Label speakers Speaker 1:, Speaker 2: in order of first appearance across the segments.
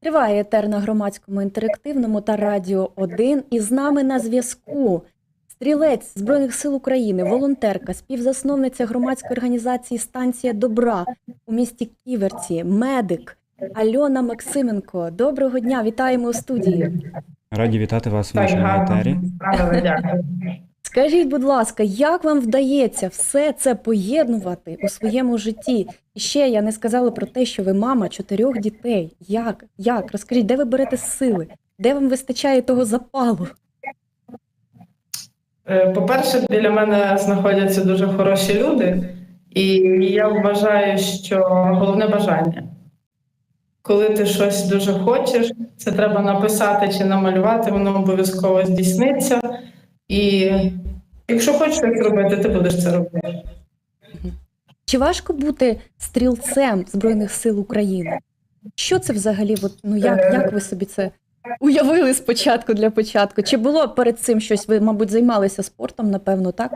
Speaker 1: Триває етер на громадському інтерактивному та радіо 1. І з нами на зв'язку стрілець Збройних сил України, волонтерка, співзасновниця громадської організації Станція добра у місті Ківерці, медик Альона Максименко. Доброго дня, вітаємо у студії.
Speaker 2: Раді вітати вас в нашому етері.
Speaker 3: Дякую.
Speaker 1: Скажіть, будь ласка, як вам вдається все це поєднувати у своєму житті? І ще я не сказала про те, що ви мама чотирьох дітей. Як? Як? Розкажіть, де ви берете сили? Де вам вистачає того запалу?
Speaker 3: Е, По-перше, біля мене знаходяться дуже хороші люди, і я вважаю, що головне бажання. Коли ти щось дуже хочеш, це треба написати чи намалювати, воно обов'язково здійсниться. І якщо хочеш щось робити, ти будеш це робити.
Speaker 1: Чи важко бути стрілцем Збройних сил України? Що це взагалі? От, ну як, як ви собі це уявили спочатку для початку? Чи було перед цим щось? Ви, мабуть, займалися спортом, напевно, так?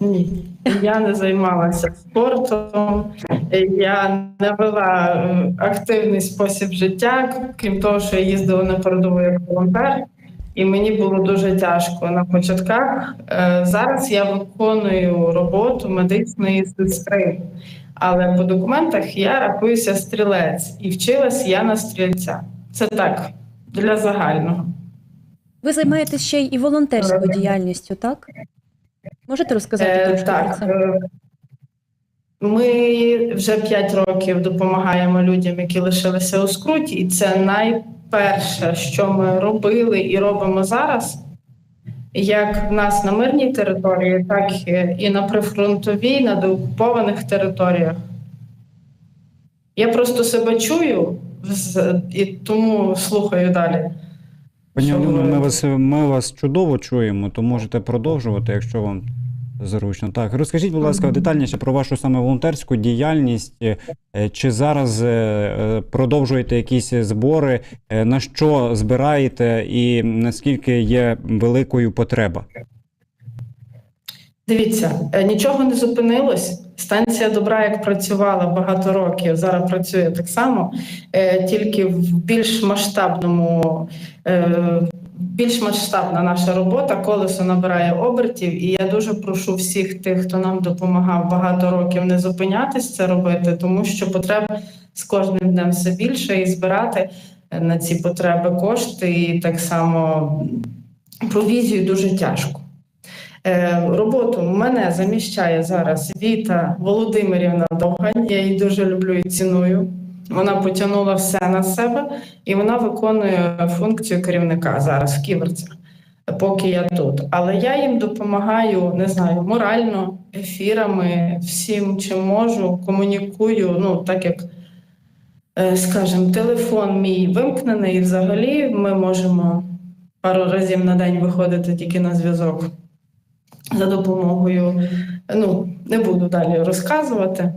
Speaker 3: Ні, я не займалася спортом, я не вела е, активний спосіб життя, крім того, що я їздила на передову як волонтер, і мені було дуже тяжко на початках. Е, Зараз я виконую роботу медичної сестри, але по документах я рахуюся стрілець і вчилась я на стрільця. Це так, для загального.
Speaker 1: Ви займаєтесь ще й волонтерською діяльністю, так? Можете розказати
Speaker 3: Е,
Speaker 1: трошки про
Speaker 3: Так.
Speaker 1: це?
Speaker 3: е, Ми вже 5 років допомагаємо людям, які лишилися у скруті, і це найперше, що ми робили і робимо зараз, як в нас на мирній території, так і на прифронтовій, на деокупованих територіях. Я просто себе чую і тому слухаю далі.
Speaker 2: Пані ми вас, ми вас чудово чуємо, то можете продовжувати, якщо вам зручно. Так, розкажіть, будь ласка, детальніше про вашу саме волонтерську діяльність. Е, Чи зараз е, продовжуєте якісь збори? Е, На що збираєте і наскільки є великою потреба?
Speaker 3: Дивіться, нічого не зупинилось. Станція добра, як працювала багато років, зараз працює так само, тільки в більш масштабному, більш масштабна наша робота, колесо набирає обертів. І я дуже прошу всіх тих, хто нам допомагав багато років, не зупинятись це робити, тому що потреб з кожним днем все більше і збирати е, на ці потреби кошти, і так само провізію дуже тяжко. Е, Роботу мене заміщає зараз Віта Володимирівна Довгань. Я її дуже люблю і ціную. Вона потягнула все на себе і вона виконує функцію керівника зараз в Ківерцях, поки я тут. Але я їм допомагаю, не знаю, морально, ефірами, всім, чим можу, комунікую. Ну, так як, е, скажімо, телефон мій вимкнений, і взагалі ми можемо пару разів на день виходити тільки на зв'язок за допомогою, ну не буду далі розказувати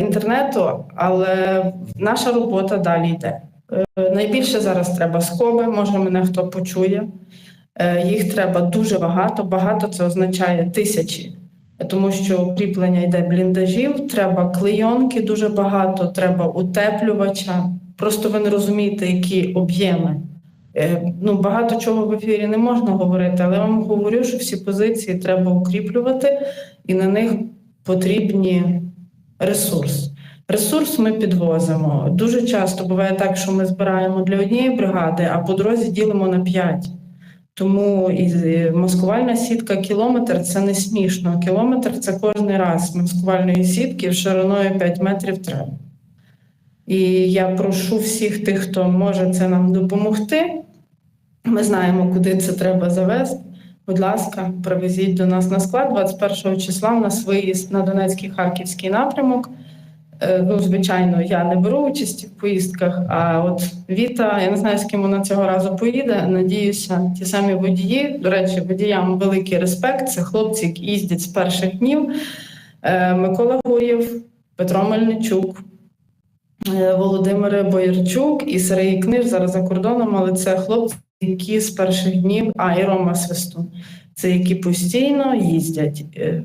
Speaker 3: інтернету, але наша робота далі йде. Е, Найбільше зараз треба скоби, може мене хто почує. Е, Їх треба дуже багато. Багато це означає тисячі, тому що укріплення йде бліндажів, треба клейонки дуже багато, треба утеплювача. Просто ви не розумієте, які об'єми. Е, Ну, багато чого в ефірі не можна говорити, але я вам говорю, що всі позиції треба укріплювати, і на них потрібні ресурс. Ресурс ми підвозимо. Дуже часто буває так, що ми збираємо для однієї бригади, а по дорозі ділимо на п'ять. Тому і маскувальна сітка кілометр це не смішно. Кілометр це кожен раз маскувальної сітки шириною 5 метрів треба. І я прошу всіх тих, хто може це нам допомогти. Ми знаємо, куди це треба завести. Будь ласка, привезіть до нас на склад 21 числа. У нас виїзд на Донецький Харківський напрямок. Е, Ну, звичайно, я не беру участі в поїздках. А от Віта, я не знаю, з ким вона цього разу поїде. Надіюся, ті самі водії. До речі, водіям великий респект. Це хлопці, які їздять з перших днів. Е, Микола Гурєв, Петро Мельничук, е, Володимир Боярчук і Сергій Книж зараз за кордоном, але це хлопці, які з перших днів, а і Рома Свистун. Це які постійно їздять е,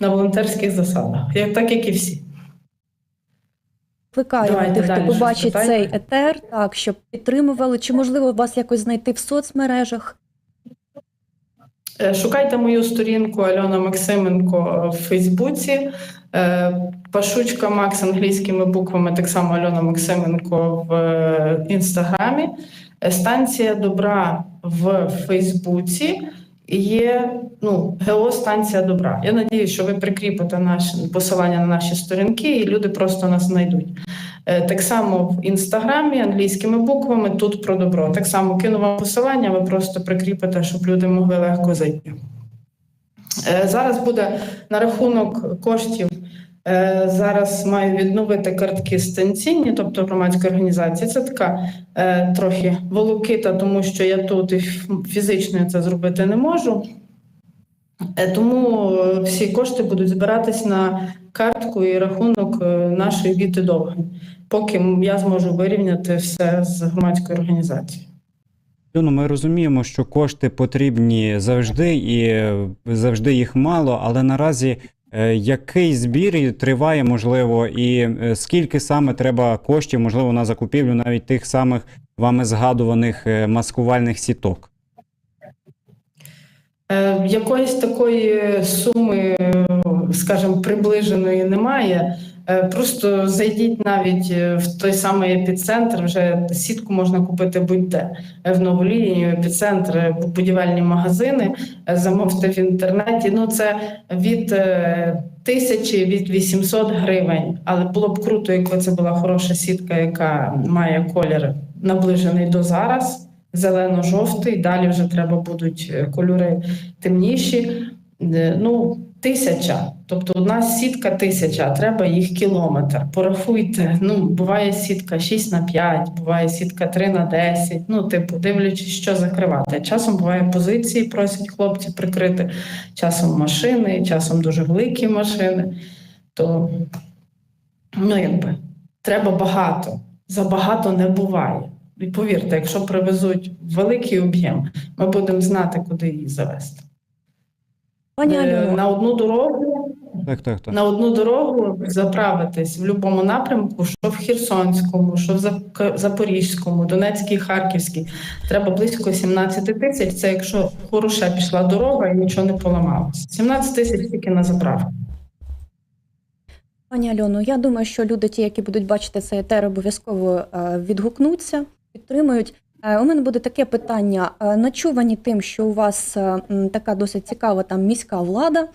Speaker 3: на волонтерських засадах, як так як і всі. Давайте
Speaker 1: тих, хто побачить цей етер, так, щоб підтримували, чи можливо вас якось знайти в соцмережах?
Speaker 3: Е, Шукайте мою сторінку Альона Максименко в Фейсбуці. Е, Пашучка Макс англійськими буквами, так само Альона Максименко в інстаграмі. Станція добра в Фейсбуці. Є ну, ГО станція добра. Я надію, що ви прикріпите наше посилання на наші сторінки, і люди просто нас знайдуть. Е, Так само в інстаграмі англійськими буквами тут про добро. Так само кину вам посилання, ви просто прикріпите, щоб люди могли легко зайти. Е, Зараз буде на рахунок коштів. Е, Зараз маю відновити картки станційні, тобто громадської організації. Це така е, трохи волокита, тому що я тут і фізично це зробити не можу. Е, Тому е, всі кошти будуть збиратись на картку і рахунок е, нашої Віти Довги, поки я зможу вирівняти все з громадською організацією.
Speaker 2: Ми розуміємо, що кошти потрібні завжди, і завжди їх мало, але наразі який збір триває, можливо, і е, скільки саме треба коштів, можливо, на закупівлю навіть тих самих вами згадуваних е, маскувальних сіток?
Speaker 3: Е, Якоїсь такої суми, е, скажімо, приближеної немає. Е, Просто зайдіть навіть е, в той самий епіцентр. Вже сітку можна купити будь-де Е, в новолінію, епіцентр, е, будівельні магазини. Замовте в інтернеті. Ну це від тисячі від 800 гривень. Але було б круто, якби це була хороша сітка, яка має колір наближений до зараз зелено-жовтий. Далі вже треба будуть кольори темніші. Ну, тисяча. Тобто одна сітка тисяча, треба їх кілометр. Порахуйте. Ну, буває сітка 6 на 5, буває сітка 3 на 10. Ну, типу, дивлячись, що закривати. Часом буває позиції, просять хлопці прикрити, часом машини, часом дуже великі машини. То, ну, якби, треба багато. Забагато не буває. І повірте, якщо привезуть великий об'єм, ми будемо знати, куди її завести.
Speaker 1: Пані
Speaker 3: Е,
Speaker 1: Альоно,
Speaker 3: На одну дорогу
Speaker 2: Так, так, так.
Speaker 3: на одну дорогу заправитись в будь-якому напрямку, що в Херсонському, що в Зап- Запорізькому, Донецькій, Харківській, треба близько 17 тисяч. Це якщо хороша пішла дорога і нічого не поламалося. 17 тисяч тільки на заправку.
Speaker 1: Пані Альоно, я думаю, що люди, ті, які будуть бачити цей етер, обов'язково е, відгукнуться, підтримують. Е, У мене буде таке питання. Е, Начувані тим, що у вас е, така досить цікава там міська влада.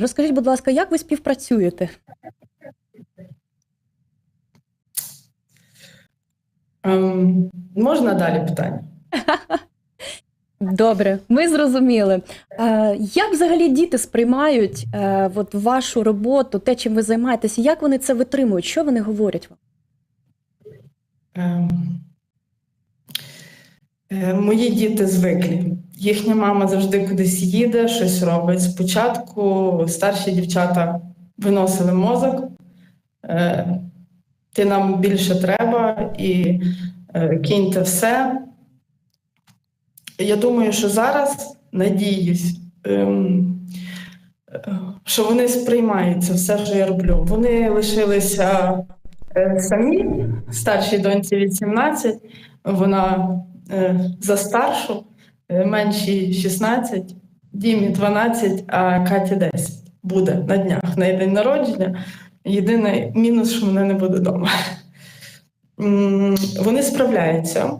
Speaker 1: Розкажіть, будь ласка, як ви співпрацюєте?
Speaker 3: Ем, можна далі питання?
Speaker 1: Добре, ми зрозуміли. Як взагалі діти сприймають от вашу роботу, те, чим ви займаєтеся? Як вони це витримують? Що вони говорять вам?
Speaker 3: Е, Мої діти звиклі. Їхня мама завжди кудись їде, щось робить. Спочатку старші дівчата виносили мозок. Е, Ти нам більше треба і е, киньте все. Я думаю, що зараз надіюсь, ем, е, що вони сприймають це все, що я роблю. Вони лишилися е, самі, старшій доньці 18, вона е, за старшу, е, меншій 16, Дімі 12, а Каті 10. Буде на днях на день народження. Єдиний мінус, що мене не буде вдома. Вони справляються.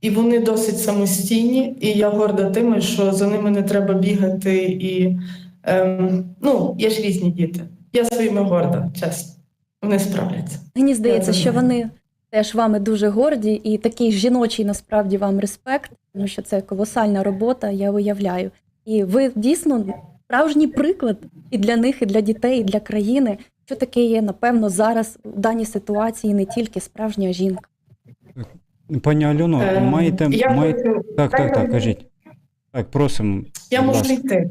Speaker 3: І вони досить самостійні, і я горда тим, що за ними не треба бігати. І ем, ну, є ж різні діти. Я своїми горда, чесно. Вони справляться.
Speaker 1: Мені здається, що вони теж вами дуже горді, і такий жіночий насправді вам респект, тому що це колосальна робота, я уявляю. І ви дійсно справжній приклад і для них, і для дітей, і для країни, що таке є, напевно, зараз у даній ситуації не тільки справжня жінка.
Speaker 2: Пані Альоно,
Speaker 3: Ем,
Speaker 2: маєте,
Speaker 3: я
Speaker 2: маєте...
Speaker 3: хочу-
Speaker 2: Так, так, так, кажіть. Так, просимо.
Speaker 3: Я можу йти,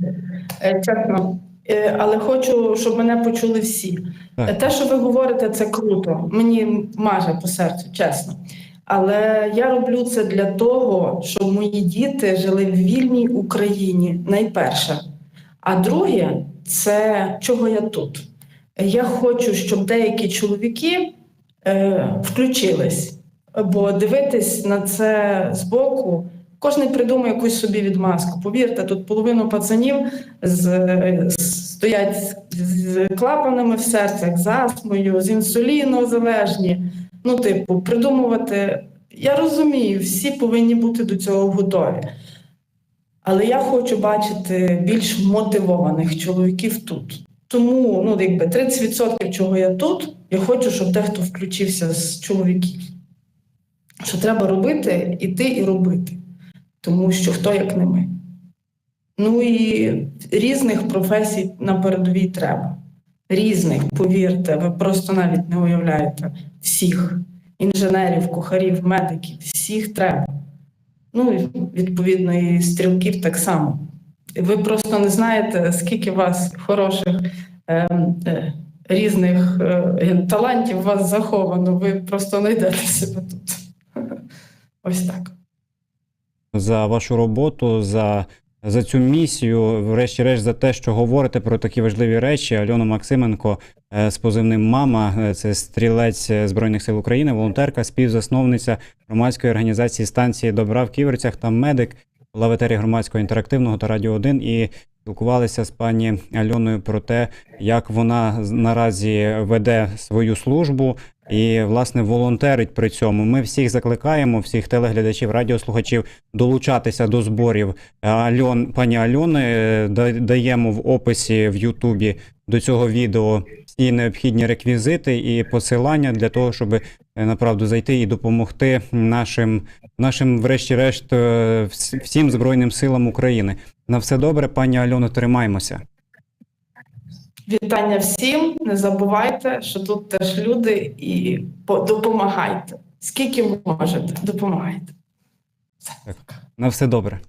Speaker 3: е, чесно. Е, Але хочу, щоб мене почули всі.
Speaker 2: Так.
Speaker 3: Те, що ви говорите, це круто. Мені маже по серцю, чесно. Але я роблю це для того, щоб мої діти жили в вільній Україні найперше. А друге, це чого я тут. Я хочу, щоб деякі чоловіки е, включились. Бо дивитись на це збоку, кожен придумає якусь собі відмазку. Повірте, тут половину пацанів з, з- стоять з, клапанами в серцях, з астмою, з інсуліну залежні. Ну, типу, придумувати. Я розумію, всі повинні бути до цього готові. Але я хочу бачити більш мотивованих чоловіків тут. Тому ну, якби 30% чого я тут, я хочу, щоб дехто включився з чоловіків. Що треба робити, іти і робити. Тому що хто як не ми. Ну і різних професій на передовій треба. Різних, повірте, ви просто навіть не уявляєте. Всіх інженерів, кухарів, медиків, всіх треба. Ну, і, відповідно, і стрілків так само. Ви просто не знаєте, скільки вас хороших е, е, різних е, талантів у вас заховано. Ви просто знайдете себе тут. Ось так.
Speaker 2: За вашу роботу, за, за цю місію, врешті-решт, за те, що говорите про такі важливі речі. Альона Максименко е, з позивним Мама, е, це стрілець е, Збройних сил України, волонтерка, співзасновниця громадської організації станції Добра в Ківерцях та медик лаветері громадського інтерактивного та радіо 1 і спілкувалися з пані Альоною про те, як вона наразі веде свою службу і власне волонтерить при цьому. Ми всіх закликаємо, всіх телеглядачів, радіослухачів долучатися до зборів Альон, пані Альони. Е, Даємо в описі в Ютубі до цього відео всі необхідні реквізити і посилання для того, щоб е, направду зайти і допомогти нашим, нашим врешті-решт, е, всім збройним силам України. На все добре, пані Альоно, тримаймося.
Speaker 3: Вітання всім. Не забувайте, що тут теж люди, і допомагайте. Скільки можете, допомагайте.
Speaker 2: На все добре.